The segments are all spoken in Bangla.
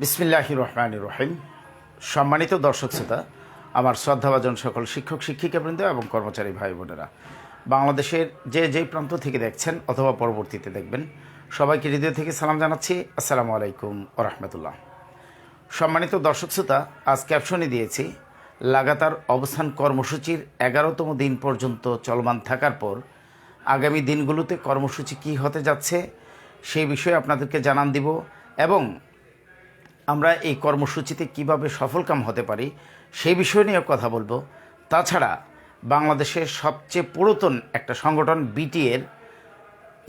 বিসমিল্লাহ রহমান রহিম সম্মানিত দর্শক শ্রোতা, আমার শ্রদ্ধাভাজন সকল শিক্ষক শিক্ষিকাবৃন্দ এবং কর্মচারী ভাই বোনেরা, বাংলাদেশের যে যেই প্রান্ত থেকে দেখছেন অথবা পরবর্তীতে দেখবেন, সবাইকে হৃদয় থেকে সালাম জানাচ্ছি। আসসালামু আলাইকুম রহমতুল্লাহ। সম্মানিত দর্শক শ্রোতা, আজ ক্যাপশনে দিয়েছি, লাগাতার অবস্থান কর্মসূচির এগারোতম দিন পর্যন্ত চলমান থাকার পর আগামী দিনগুলোতে কর্মসূচি কী হতে যাচ্ছে, সেই বিষয়ে আপনাদেরকে জানান দিব এবং আমরা এই কর্মসূচিতে কীভাবে সফলকাম হতে পারি সেই বিষয় নিয়ে কথা বলব। তাছাড়া বাংলাদেশের সবচেয়ে পুরাতন একটা সংগঠন বিটিএর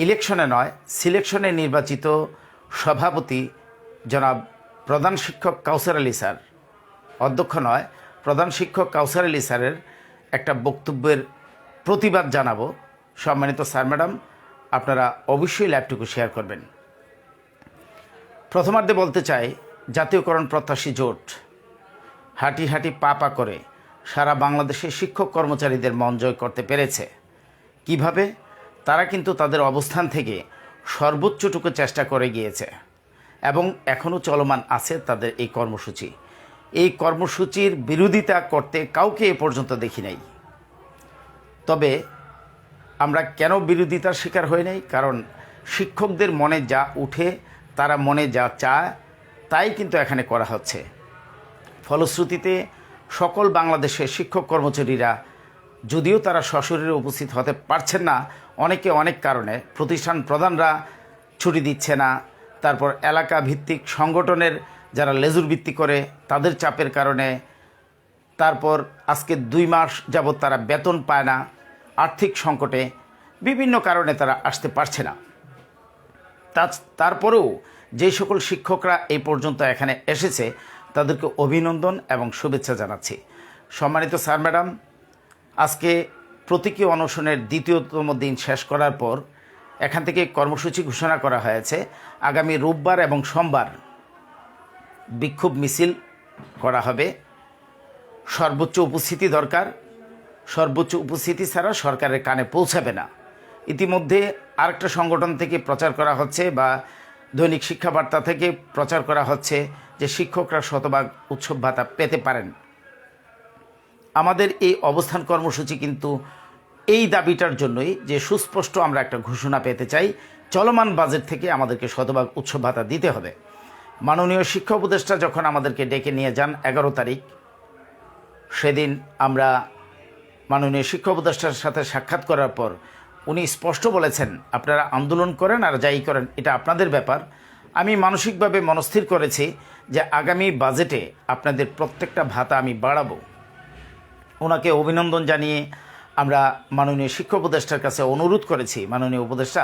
ইলেকশনে নয়, সিলেকশনে নির্বাচিত সভাপতি জনাব প্রধান শিক্ষক কাউসার আলী স্যার। অধ্যক্ষ নয়, প্রধান শিক্ষক কাউসার আলী স্যারের একটা বক্তব্যের প্রতিবাদ জানাব। সম্মানিত স্যার, ম্যাডাম, আপনারা অবশ্যই ল্যাবটুকু শেয়ার করবেন। প্রথমার্ধে বলতে চাই জাতীয়করণ প্রত্যাশী জোট। হাঁটি হাঁটি পা পা করে সারা বাংলাদেশের শিক্ষক কর্মচারীদের মন জয় করতে পেরেছে। কীভাবে? তারা কিন্তু তাদের অবস্থান থেকে সর্বোচ্চটুকু চেষ্টা করে গিয়েছে এবং এখনও চলমান আছে তাদের এই কর্মসূচি। এই কর্মসূচির বিরোধিতা করতে কাউকে এ পর্যন্ত দেখি নাই। তবে আমরা কেন বিরোধিতার শিকার হই নাই? কারণ শিক্ষকদের মনে যা উঠে, তারা মনে যা চায় তাই কিন্তু এখানে করা হচ্ছে। ফলশ্রুতিতে সকল বাংলাদেশের শিক্ষক কর্মচারীরা, যদিও তারা সশরীরে উপস্থিত হতে পারছেন না, অনেকে অনেক কারণে প্রতিষ্ঠান প্রধানরা ছুটি দিচ্ছে না। তারপর এলাকা ভিত্তিক সংগঠনের যারা লেজুর ভিত্তি করে, তাদের চাপের কারণে তারপর আজকে দুই মাস যাবৎ তারা বেতন পায় না। আর্থিক সংকটে বিভিন্ন কারণে তারা আসতে পারছে না। তারপরেও যে সকল শিক্ষকরা এই পর্যন্ত এখানে এসেছে, তাদেরকে অভিনন্দন এবং শুভেচ্ছা জানাচ্ছি। সম্মানিত স্যার, ম্যাডাম, আজকে প্রতীকী অনশনের দ্বিতীয়তম দিন শেষ করার পর এখান থেকে কর্মসূচি ঘোষণা করা হয়েছে। আগামী রোববার এবং সোমবার বিক্ষোভ মিছিল করা হবে। সর্বোচ্চ উপস্থিতি দরকার। সর্বোচ্চ উপস্থিতি ছাড়া সরকারের কানে পৌঁছাবে না। ইতিমধ্যে আরেকটা সংগঠন থেকে প্রচার করা হচ্ছে বা দৈনিক শিক্ষাবার্তা থেকে প্রচার করা হচ্ছে যে শিক্ষকরা শতভাগ উৎসব ভাতা পেতে পারেন। আমাদের এই অবস্থান কর্মসূচি কিন্তু এই দাবিটার জন্যই যে সুস্পষ্ট আমরা একটা ঘোষণা পেতে চাই, চলমান বাজেট থেকে আমাদেরকে শতভাগ উৎসব ভাতা দিতে হবে। মাননীয় শিক্ষা উপদেষ্টা যখন আমাদেরকে ডেকে নিয়ে যান এগারো তারিখ, সেদিন আমরা মাননীয় শিক্ষা উপদেষ্টার সাথে সাক্ষাৎ করার পর উনি স্পষ্ট বলেছেন, আপনারা আন্দোলন করেন আর যাই করেন, এটা আপনাদের ব্যাপার। আমি মানসিকভাবে মনস্থির করেছি যে আগামী বাজেটে আপনাদের প্রত্যেকটা ভাতা আমি বাড়াবো। ওনাকে অভিনন্দন জানিয়ে আমরা মাননীয় শিক্ষা উপদেষ্টার কাছে অনুরোধ করেছি। মাননীয় উপদেষ্টা,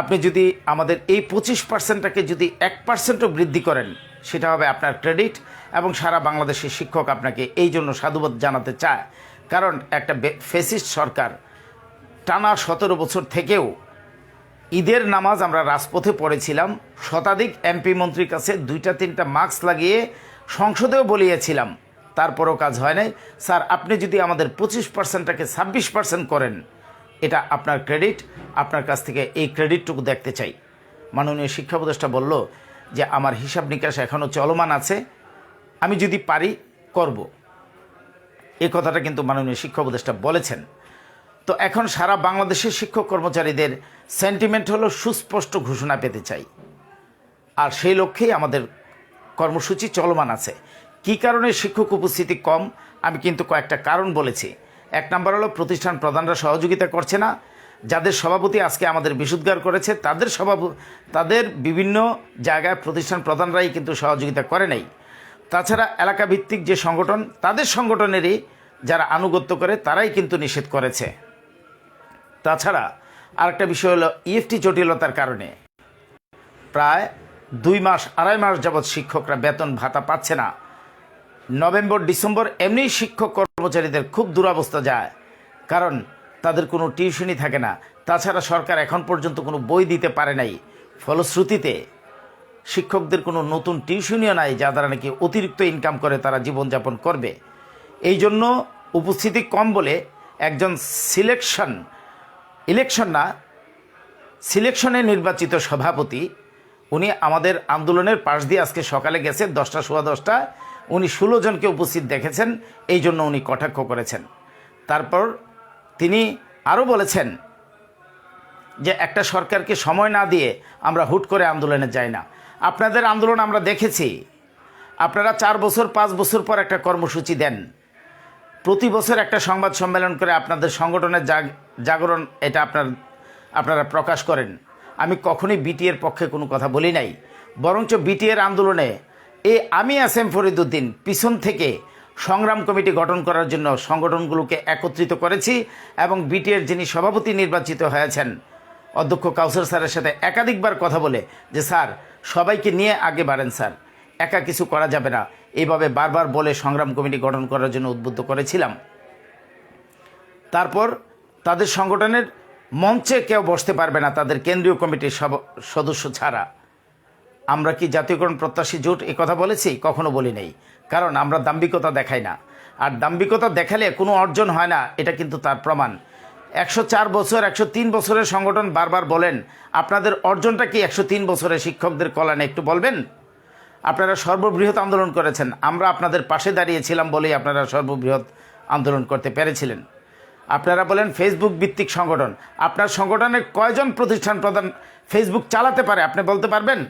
আপনি যদি আমাদের এই পঁচিশ পার্সেন্টটাকে যদি এক পার্সেন্টও বৃদ্ধি করেন, সেটা হবে আপনার ক্রেডিট এবং সারা বাংলাদেশের শিক্ষক আপনাকে এই জন্য সাধুবাদ জানাতে চায়। কারণ একটা ফেসিস্ট সরকার টানা সতেরো বছর থেকেও ঈদের নামাজ আমরা রাজপথে পড়েছিলাম। শতাধিক এমপি মন্ত্রীর কাছে দুইটা, তিনটা মাস্ক লাগিয়ে সংসদেও বলিয়েছিলাম। তারপরও কাজ হয় নাই। স্যার, আপনি যদি আমাদের পঁচিশ পার্সেন্টটাকে ছাব্বিশ পার্সেন্ট করেন, এটা আপনার ক্রেডিট। আপনার কাছ থেকে এই ক্রেডিটটুকু দেখতে চাই। মাননীয় শিক্ষা উপদেষ্টা বলল যে, আমার হিসাব নিকাশ এখনও চলমান আছে। আমি যদি পারি, করব। এই কথাটা কিন্তু মাননীয় শিক্ষা উপদেষ্টা বলেছেন। তো এখন সারা বাংলাদেশের শিক্ষক কর্মচারীদের সেন্টিমেন্ট হলো সুস্পষ্ট ঘোষণা পেতে চাই। আর সেই লক্ষ্যেই আমাদের কর্মসূচি চলমান আছে। কী কারণে শিক্ষক উপস্থিতি কম? আমি কিন্তু কয়েকটা কারণ বলেছি। এক নম্বর হলো প্রতিষ্ঠান প্রধানরা সহযোগিতা করছে না। যাদের সভাপতি আজকে আমাদের বিশুদ্ধার করেছে, তাদের সভাপ তাদের বিভিন্ন জায়গায় প্রতিষ্ঠান প্রধানরাই কিন্তু সহযোগিতা করে নাই। তাছাড়া এলাকা ভিত্তিক যে সংগঠন, তাদের সংগঠনেরই যারা আনুগত্য করে, তারাই কিন্তু নিষেধ করেছে। তাছাড়া আরেকটা বিষয় হলো ইএফটি জটিলতার কারণে প্রায় দুই মাস, আড়াই মাস যাবৎ শিক্ষকরা বেতন ভাতা পাচ্ছে না। নভেম্বর, ডিসেম্বর এমনি শিক্ষক কর্মচারীদের খুব দুরাবস্থা যায়, কারণ তাদের কোনো টিউশনই থাকে না। তাছাড়া সরকার এখন পর্যন্ত কোনো বই দিতে পারে নাই। ফলশ্রুতিতে শিক্ষকদের কোনো নতুন টিউশনিও নাই, যা দ্বারা নাকি অতিরিক্ত ইনকাম করে তারা জীবনযাপন করবে। এই জন্য উপস্থিতি কম বলে একজন সিলেকশন ইলেকশন না, সিলেকশনে নির্বাচিত সভাপতি, উনি আমাদের আন্দোলনের পাশ দিয়ে আজকে সকালে গেছে, দশটা, সোয়া দশটা, উনি ষোলো জনকে উপস্থিত দেখেছেন, এই জন্য উনি কটাক্ষ করেছেন। তারপর তিনি আরও বলেছেন যে একটা সরকারকে সময় না দিয়ে আমরা হুট করে আন্দোলনে যাই না। আপনাদের আন্দোলন আমরা দেখেছি। আপনারা চার বছর, পাঁচ বছর পর একটা কর্মসূচি দেন। প্রতি বছর একটা সংবাদ সম্মেলন করে আপনাদের সংগঠনের জাগ- জাগরণ এটা আপনার, আপনারা প্রকাশ করেন। আমি কখনোই বিটিএর পক্ষে কোনো কথা বলি নাই। বরঞ্চ বিটিএর আন্দোলনে এ আমি এস এম ফরিদুদ্দিন পিছন থেকে সংগ্রাম কমিটি গঠন করার জন্য সংগঠনগুলোকে একত্রিত করেছি এবং বিটিএর যিনি সভাপতি নির্বাচিত হয়েছেন, অধ্যক্ষ কাউসার স্যারের সাথে একাধিকবার কথা বলে যে, স্যার, সবাইকে নিয়ে আগে বাড়েন, স্যার। একা কিছু করা যাবে না। এইভাবে বারবার বলে সংগ্রাম কমিটি গঠন করার জন্য উদ্বুদ্ধ করেছিলাম। তারপর তাদের সংগঠনের মঞ্চে কেউ বসতে পারবে না, তাদের কেন্দ্রীয় কমিটির সদস্য ছাড়া। আমরা কি জাতীয়করণ প্রত্যাশী জোট এ কথা বলেছি? কখনো বলি নাই। কারণ আমরা দাম্ভিকতা দেখাই না। আর দাম্ভিকতা দেখালে কোনো অর্জন হয় না, এটা কিন্তু তার প্রমাণ। একশো চার বছর, একশো তিন বছরের সংগঠন বারবার বলেন, আপনাদের অর্জনটা কি একশো তিন বছরের শিক্ষকদের কল্যাণে একটু বলবেন? আপনারা সর্ববৃহৎ আন্দোলন করেছেন। আমরা আপনাদের পাশে দাঁড়িয়েছিলাম বলেই আপনারা সর্ববৃহৎ আন্দোলন করতে পেরেছিলেন। আপনারা বলেন ফেসবুক ভিত্তিক সংগঠন। আপনার সংগঠনের কয়জন প্রতিষ্ঠান প্রধান ফেসবুক চালাতে পারে, আপনি বলতে পারবেন?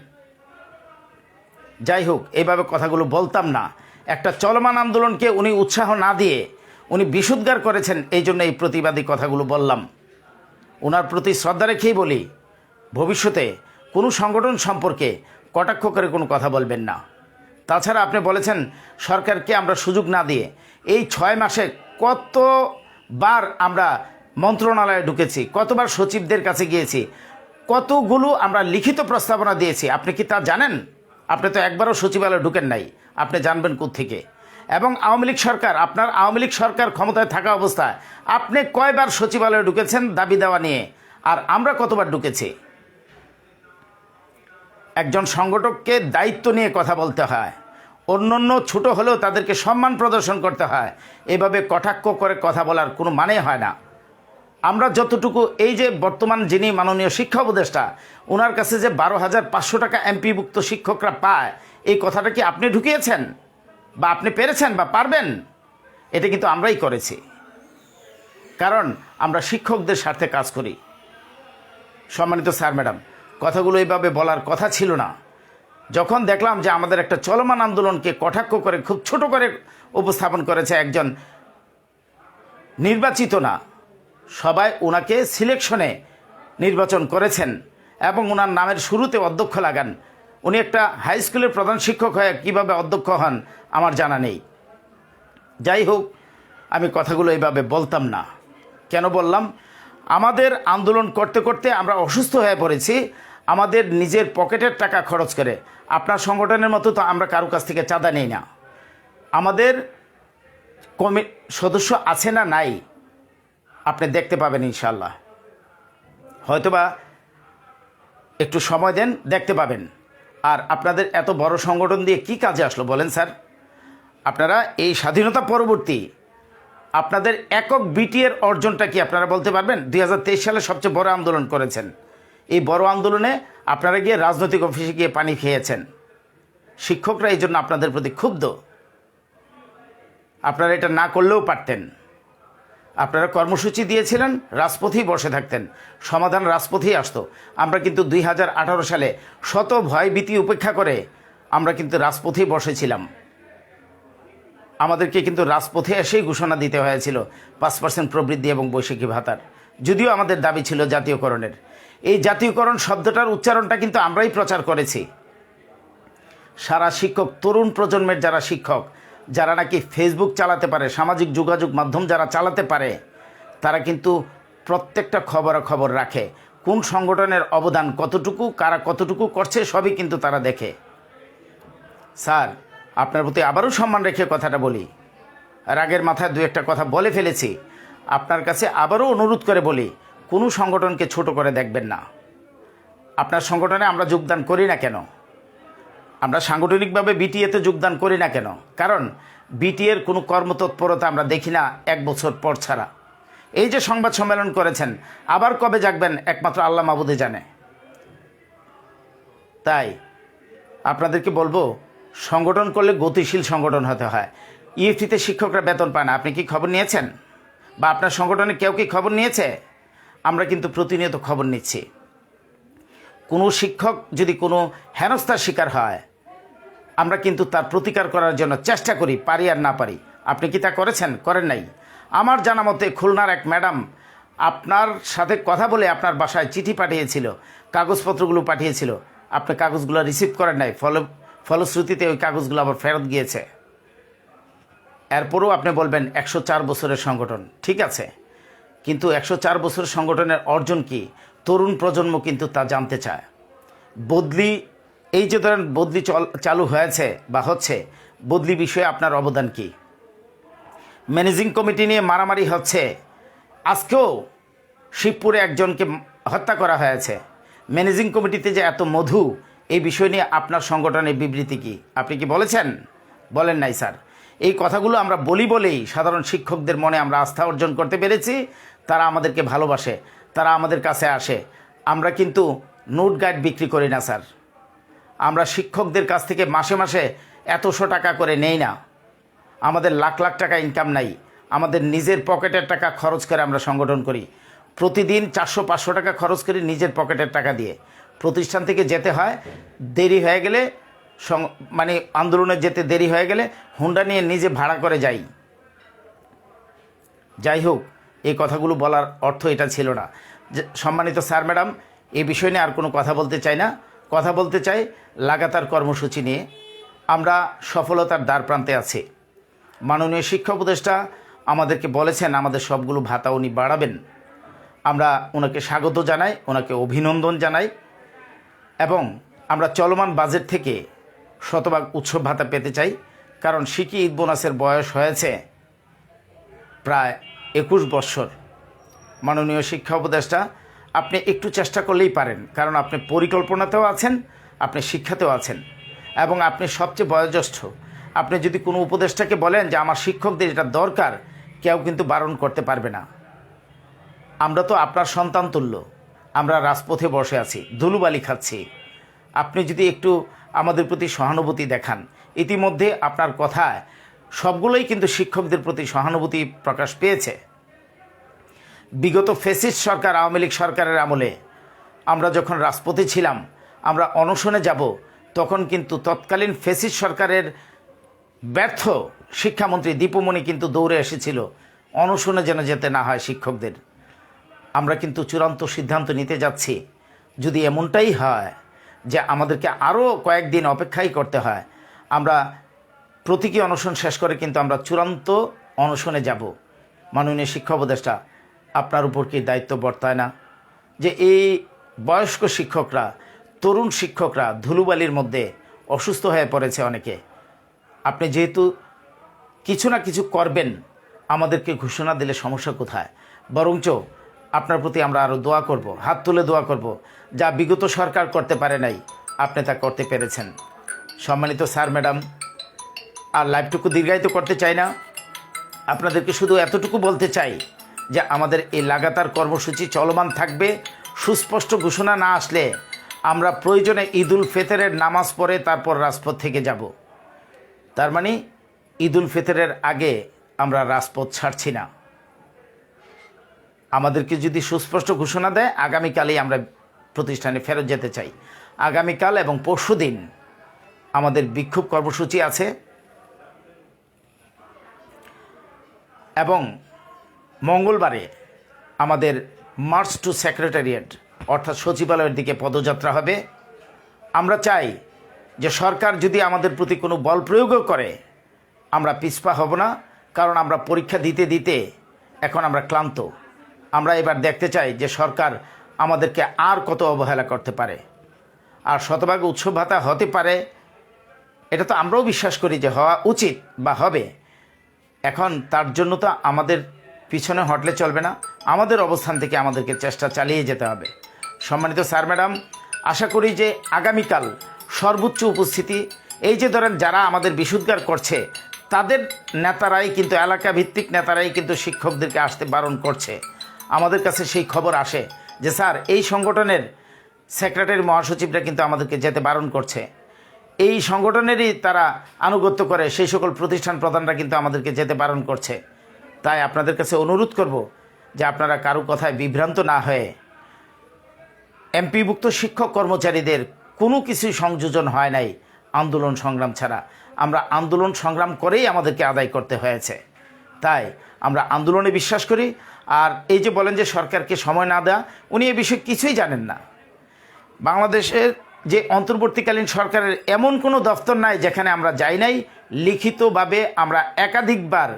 যাই হোক এইভাবে কথাগুলো বলতাম না। একটা চলমান আন্দোলনকে উনি উৎসাহ না দিয়ে উনি বিশুদ্গার করেছেন, এই জন্য এই প্রতিবাদী কথাগুলো বললাম। ওনার প্রতি শ্রদ্ধা রেখেই বলি, ভবিষ্যতে কোনো সংগঠন সম্পর্কে কটাক্ষ করে কোনো কথা বলবেন না। তাছাড়া আপনি বলেছেন, সরকারকে আমরা সুযোগ না দিয়ে এই ছয় মাসে কতবার আমরা মন্ত্রণালয়ে ঢুকেছি, কতবার সচিবদের কাছে গিয়েছি, কতগুলো আমরা লিখিত প্রস্তাবনা দিয়েছি। আপনি কি তা জানেন? আপনি তো একবারও সচিবালয়ে ঢুকেন নাই। আপনি জানবেন থেকে এবং আওয়ামী লীগ সরকার, আপনার আওয়ামী লীগ সরকার ক্ষমতায় থাকা অবস্থায় আপনি কয়বার সচিবালয়ে ঢুকেছেন দাবি দেওয়া নিয়ে? আর আমরা কতবার ঢুকেছি? একজন সংগঠককে দায়িত্ব নিয়ে কথা বলতে হয়। অন্য অন্য ছোটো হলেও তাদেরকে সম্মান প্রদর্শন করতে হয়। এভাবে কটাক্ষ করে কথা বলার কোনো মানে হয় না। আমরা যতটুকু, এই যে বর্তমান যিনি মাননীয় শিক্ষা উপদেষ্টা ওনার কাছে যে বারো হাজার পাঁচশো টাকা এমপিভুক্ত শিক্ষকরা পায়, এই কথাটা কি আপনি ঢুকিয়েছেন? বা আপনি পেরেছেন বা পারবেন? এটা কিন্তু আমরাই করেছি। কারণ আমরা শিক্ষকদের স্বার্থে কাজ করি। সম্মানিত স্যার, ম্যাডাম কথাগুলো এইভাবে বলার কথা ছিল না। যখন দেখলাম যে আমাদের একটা চলমান আন্দোলনকে কটাক্ষ করে, খুব ছোট করে উপস্থাপন করেছে একজন নির্বাচিত না, সবাই ওনাকে সিলেকশনে নির্বাচন করেছেন এবং ওনার নামের শুরুতে অধ্যক্ষ লাগান। উনি একটা হাই স্কুলের প্রধান শিক্ষক হয়ে কীভাবে অধ্যক্ষ হন আমার জানা নেই। যাই হোক, আমি কথাগুলো এইভাবে বলতাম না। কেন বললাম? আমাদের আন্দোলন করতে করতে আমরা অসুস্থ হয়ে পড়েছি। আমাদের নিজের পকেটের টাকা খরচ করে। আপনার সংগঠনের মতো তো আমরা কারও কাছ থেকে চাঁদা নেই না। আমাদের কমি সদস্য আছে না নাই, আপনি দেখতে পাবেন ইনশাল্লাহ হয়তোবা একটু সময় দেন, দেখতে পাবেন। আর আপনাদের এত বড় সংগঠন দিয়ে কি কাজে আসলো বলেন স্যার? আপনারা এই স্বাধীনতা পরবর্তী আপনাদের একক বিটিএর অর্জনটা কি আপনারা বলতে পারবেন? দুই হাজার তেইশ সালে সবচেয়ে বড় আন্দোলন করেছেন। এই বড় আন্দোলনে আপনারা গিয়ে রাজনৈতিক অফিসে গিয়ে পানি খেয়েছেন। শিক্ষকরা এই জন্য আপনাদের প্রতি ক্ষুব্ধ। আপনারা এটা না করলেও পারতেন। আপনারা কর্মসূচি দিয়েছিলেন, রাজপথেই বসে থাকতেন। সমাধান রাজপথেই আসতো। আমরা কিন্তু দুই হাজার আঠারো সালে শত ভয় ভীতি উপেক্ষা করে আমরা কিন্তু রাজপথেই বসেছিলাম। আমাদেরকে কিন্তু রাজপথে এসেই ঘোষণা দিতে হয়েছিল, পাঁচ পার্সেন্ট প্রবৃদ্ধি এবং বৈশাখী ভাতার। যদিও আমাদের দাবি ছিল জাতীয়করণের। এই জাতীয়করণ শব্দটার উচ্চারণটা কিন্তু আমরাই প্রচার করেছি। সারা শিক্ষক, তরুণ প্রজন্মের যারা শিক্ষক, যারা নাকি ফেসবুক চালাতে পারে, সামাজিক যোগাযোগ মাধ্যম যারা চালাতে পারে, তারা কিন্তু প্রত্যেকটা খবরাখবর রাখে। কোন সংগঠনের অবদান কতটুকু, কারা কতটুকু করছে, সবই কিন্তু তারা দেখে। স্যার, আপনার প্রতি আবারও সম্মান রেখে কথাটা বলি। রাগের মাথায় দু একটা কথা বলে ফেলেছি। আপনার কাছে আবারও অনুরোধ করে বলি কোনো সংগঠনকে ছোট করে দেখবেন না। আপনার সংগঠনে আমরা যোগদান করি না কেন? আমরা সাংগঠনিকভাবে বিটিএতে যোগদান করি না কেন? কারণ বিটিএর কোনো কর্মতৎপরতা আমরা দেখি না এক বছর পর ছাড়া। এই যে সংবাদ সম্মেলন করেছেন, আবার কবে জাগবেন একমাত্র আল্লাহ মাবুদে জানে। তাই আপনাদেরকে বলব, সংগঠন করলে গতিশীল সংগঠন হতে হয়। ইএফটিতে শিক্ষকরা বেতন পায় না। আপনি কি খবর নিয়েছেন? বা আপনার সংগঠনে কেউ কি খবর নিয়েছে? আমরা কিন্তু প্রতিনিয়ত খবর নিচ্ছি। কোনো শিক্ষক যদি কোনো হেনস্থার শিকার হয়, আমরা কিন্তু তার প্রতিকার করার জন্য চেষ্টা করি, পারি আর না পারি। আপনি কি তা করেছেন? করেন নাই। আমার জানা মতে খুলনার এক ম্যাডাম আপনার সাথে কথা বলে আপনার বাসায় চিঠি পাঠিয়েছিল, কাগজপত্রগুলো পাঠিয়েছিল। আপনি কাগজগুলো রিসিভ করেন নাই, ফল ফলশ্রুতিতে ওই কাগজগুলো আবার ফেরত গিয়েছে। এরপরও আপনি বলবেন একশো চার বছরের সংগঠন, ঠিক আছে? কিন্তু একশো চার বছরের সংগঠনের অর্জন কি? তরুণ প্রজন্ম কিন্তু তা জানতে চায়। বদলি, এই যে ধরেন বদলি চল, চালু হয়েছে বা হচ্ছে, বদলি বিষয়ে আপনার অবদান কি? ম্যানেজিং কমিটি নিয়ে মারামারি হচ্ছে। আজকেও শিবপুরে একজনকে হত্যা করা হয়েছে। ম্যানেজিং কমিটিতে যে এত মধু, এই বিষয় নিয়ে আপনার সংগঠনের বিবৃতি কি? আপনি কি বলেছেন? বলেন নাই, স্যার। এই কথাগুলো আমরা বলি বলেই সাধারণ শিক্ষকদের মনে আমরা আস্থা অর্জন করতে পেরেছি। তারা আমাদেরকে ভালোবাসে, তারা আমাদের কাছে আসে। আমরা কিন্তু নোট গাইড বিক্রি করি না, স্যার। আমরা শিক্ষকদের কাছ থেকে মাসে মাসে এতশো টাকা করে নেই না। আমাদের লাখ লাখ টাকা ইনকাম নাই। আমাদের নিজের পকেটের টাকা খরচ করে আমরা সংগঠন করি। প্রতিদিন চারশো, পাঁচশো টাকা খরচ করি নিজের পকেটের টাকা দিয়ে। প্রতিষ্ঠান থেকে যেতে হয়, দেরি হয়ে গেলে মানে আন্দোলনে যেতে দেরি হয়ে গেলে হুন্ডা নিয়ে নিজে ভাড়া করে যাই। যাই হোক এই কথাগুলো বলার অর্থ এটা ছিল না। সম্মানিত স্যার, ম্যাডাম, এই বিষয় নিয়ে আর কোনো কথা বলতে চাই না। কথা বলতে চাই লাগাতার কর্মসূচি নিয়ে। আমরা সফলতার দ্বার প্রান্তে আছি। মাননীয় শিক্ষা উপদেষ্টা আমাদেরকে বলেছেন, আমাদের সবগুলো ভাতা উনি বাড়াবেন। আমরা ওনাকে স্বাগত জানাই, ওনাকে অভিনন্দন জানাই। এবং আমরা চলমান বাজেট থেকে শতভাগ উৎসব ভাতা পেতে চাই। কারণ শিকি ঈদ বোনাসের বয়স হয়েছে প্রায় একুশ বৎসর। মাননীয় শিক্ষা উপদেষ্টা, আপনি একটু চেষ্টা করলেই পারেন, কারণ আপনি পরিকল্পনাতেও আছেন, আপনি শিক্ষাতেও আছেন, এবং আপনি সবচেয়ে বয়োজ্যেষ্ঠ। আপনি যদি কোনো উপদেষ্টাকে বলেন যে, আমার শিক্ষকদের এটা দরকার কেউ কিন্তু বারণ করতে পারবে না। আমরা তো আপনার সন্তান তুল্য, আমরা রাজপথে বসে আছি, ধুলুবালি খাচ্ছি। আপনি যদি একটু আমাদের প্রতি সহানুভূতি দেখান, ইতিমধ্যে আপনার কথায় সবগুলোই কিন্তু শিক্ষকদের প্রতি সহানুভূতি প্রকাশ পেয়েছে। বিগত ফেসিস সরকার, আওয়ামী লীগ সরকারের আমলে আমরা যখন রাজপথে ছিলাম, আমরা অনশনে যাব, তখন কিন্তু তৎকালীন ফেসিস সরকারের ব্যর্থ শিক্ষামন্ত্রী দীপুমণি কিন্তু দৌড়ে এসেছিল, অনশনে যেন যেতে না হয় শিক্ষকদের। আমরা কিন্তু চূড়ান্ত সিদ্ধান্ত নিতে যাচ্ছি, যদি এমনটাই হয় যে আমাদেরকে আরও কয়েকদিন অপেক্ষাই করতে হয়, আমরা প্রতীকী অনশন শেষ করে কিন্তু আমরা চূড়ান্ত অনশনে যাব। মাননীয় শিক্ষা উপদেষ্টা, আপনার উপর কি দায়িত্ব বর্তায় না? যে এই বয়স্ক শিক্ষকরা, তরুণ শিক্ষকরা ধুলুবালির মধ্যে অসুস্থ হয়ে পড়েছে অনেকে। আপনি যেহেতু কিছু না কিছু করবেন, আমাদেরকে ঘোষণা দিলে সমস্যা কোথায়? বরঞ্চ আপনার প্রতি আমরা আরও দোয়া করব, হাত তুলে দোয়া করব। যা বিগত সরকার করতে পারে নাই, আপনি তা করতে পেরেছেন। সম্মানিত স্যার, ম্যাডাম আর লাইভটুকু দীর্ঘায়িত করতে চাই না। আপনাদেরকে শুধু এতটুকু বলতে চাই যে আমাদের এই লাগাতার কর্মসূচি চলমান থাকবে। সুস্পষ্ট ঘোষণা না আসলে আমরা প্রয়োজনে ঈদুল ফেতরের নামাজ পড়ে তারপর রাজপথ থেকে যাব। তার মানে ঈদুল ফেতরের আগে আমরা রাজপথ ছাড়ছি না। আমাদেরকে যদি সুস্পষ্ট ঘোষণা দেয়, আগামীকালেই আমরা প্রতিষ্ঠানে ফেরত যেতে চাই। আগামীকাল এবং পরশুদিন আমাদের বিক্ষোভ কর্মসূচি আছে। এবং মঙ্গলবারে আমাদের মার্চ টু সেক্রেটারিয়েট অর্থাৎ সচিবালয়ের দিকে পদযাত্রা হবে। আমরা চাই যে সরকার যদি আমাদের প্রতি কোনো বল প্রয়োগও করে, আমরা পিছপা হব না, কারণ আমরা পরীক্ষা দিতে দিতে এখন আমরা ক্লান্ত। আমরা এবার দেখতে চাই যে সরকার আমাদেরকে আর কত অবহেলা করতে পারে। আর শতভাগ উৎসব ভাতা হতে পারে, এটা তো আমরাও বিশ্বাস করি যে হওয়া উচিত বা হবে। এখন তার জন্য তো আমাদের পিছনে হটলে চলবে না। আমাদের অবস্থান থেকে আমাদেরকে চেষ্টা চালিয়ে যেতে হবে। সম্মানিত স্যার, ম্যাডাম, আশা করি যে আগামীকাল সর্বোচ্চ উপস্থিতি, এই যে ধরেন যারা আমাদের বিশুদ্ধার করছে, তাদের নেতারাই কিন্তু এলাকা ভিত্তিক নেতারাই কিন্তু শিক্ষকদেরকে আসতে বারণ করছে। আমাদের কাছে সেই খবর আসে যে, স্যার, এই সংগঠনের সেক্রেটারি মহাসচিবরা কিন্তু আমাদেরকে যেতে বারণ করছে। এই সংগঠনেরই তারা আনুগত্য করে, সেই সকল প্রতিষ্ঠান প্রধানরা কিন্তু আমাদেরকে যেতে বারণ করছে। তাই আপনাদের কাছে অনুরোধ করব যে আপনারা কারও কথায় বিভ্রান্ত না হয়ে এমপিভুক্ত শিক্ষক কর্মচারীদের কোনো কিছুই সংযোজন হয় নাই আন্দোলন সংগ্রাম ছাড়া। আমরা আন্দোলন সংগ্রাম করেই আমাদেরকে আদায় করতে হয়েছে। তাই আমরা আন্দোলনে বিশ্বাস করি, আর এই যে বলেন যে সরকারকে সময় না দেওয়া, উনি এ বিষয়ে কিছুই জানেন না। বাংলাদেশের যে অন্তর্বর্তীকালীন সরকারের এমন কোনো দফতর নাই যেখানে আমরা যাই নাই, লিখিতভাবে আমরা একাধিকবার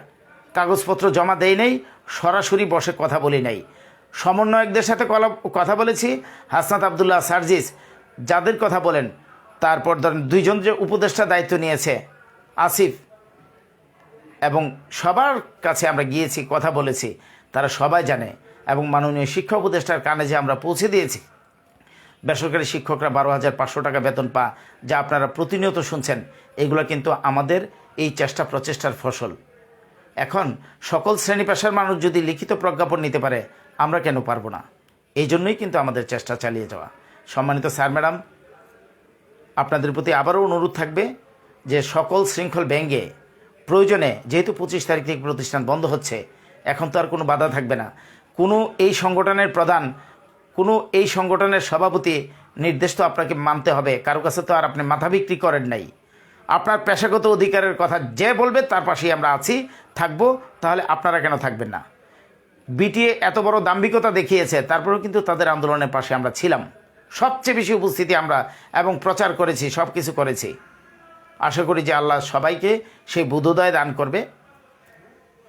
কাগজপত্র জমা দেই নাই, সরাসরি বসে কথা বলি নাই। সমন্বয়কদের সাথে কথা বলেছি, হাসনাত আবদুল্লাহ সার্জিস যাদের কথা বলেন, তারপর ধরেন দুইজন যে উপদেষ্টা দায়িত্ব নিয়েছে, আসিফ, এবং সবার কাছে আমরা গিয়েছি, কথা বলেছি, তারা সবাই জানে, এবং মাননীয় শিক্ষা উপদেষ্টার কানে যে আমরা পৌঁছে দিয়েছি বেসরকারি শিক্ষকরা বারো হাজার পাঁচশো টাকা বেতন পা, যা আপনারা প্রতিনিয়ত শুনছেন, এগুলো কিন্তু আমাদের এই চেষ্টা প্রচেষ্টার ফসল। এখন, সকল শ্রেণি পেশার মানুষ যদি লিখিত প্রজ্ঞাপন নিতে পারে, আমরা কেন পারব না? এই জন্যই কিন্তু আমাদের চেষ্টা চালিয়ে যাওয়া। সম্মানিত স্যার, ম্যাডাম, আপনাদের প্রতি আবারও অনুরোধ থাকবে যে সকল শৃঙ্খল ব্যাঙ্গে প্রয়োজনে, যেহেতু পঁচিশ তারিখ থেকে প্রতিষ্ঠান বন্ধ হচ্ছে, এখন তো আর কোনো বাধা থাকবে না। কোনো এই সংগঠনের প্রধান কোনো এই সংগঠনের সভাপতি নির্দেশ তো আপনাকে মানতে হবে। কারও কাছে তো আর আপনি মাথা বিক্রি করেন নাই। আপনার পেশাগত অধিকারের কথা যে বলবে তার পাশেই আমরা আছি, থাকব, তাহলে আপনারা কেন থাকবেন না? বিটিএ এত বড় দাম্ভিকতা দেখিয়েছে, তারপরেও কিন্তু তাদের আন্দোলনের পাশে আমরা ছিলাম। সবচেয়ে বেশি উপস্থিতি আমরা এবং প্রচার করেছি সব কিছু করেছি। আশা করি যে আল্লাহ সবাইকে সেই বুধোদয় দান করবে।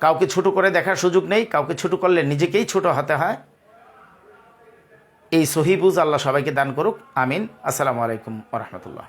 কাউকে ছোট করে দেখার সুযোগ নেই, কাউকে ছোট করলে নিজেকেই ছোট হতে হয়। এই সহিবুজ আল্লাহ সবাইকে দান করুক আমিন। আসসালামু আলাইকুম রহমতুল্লাহ।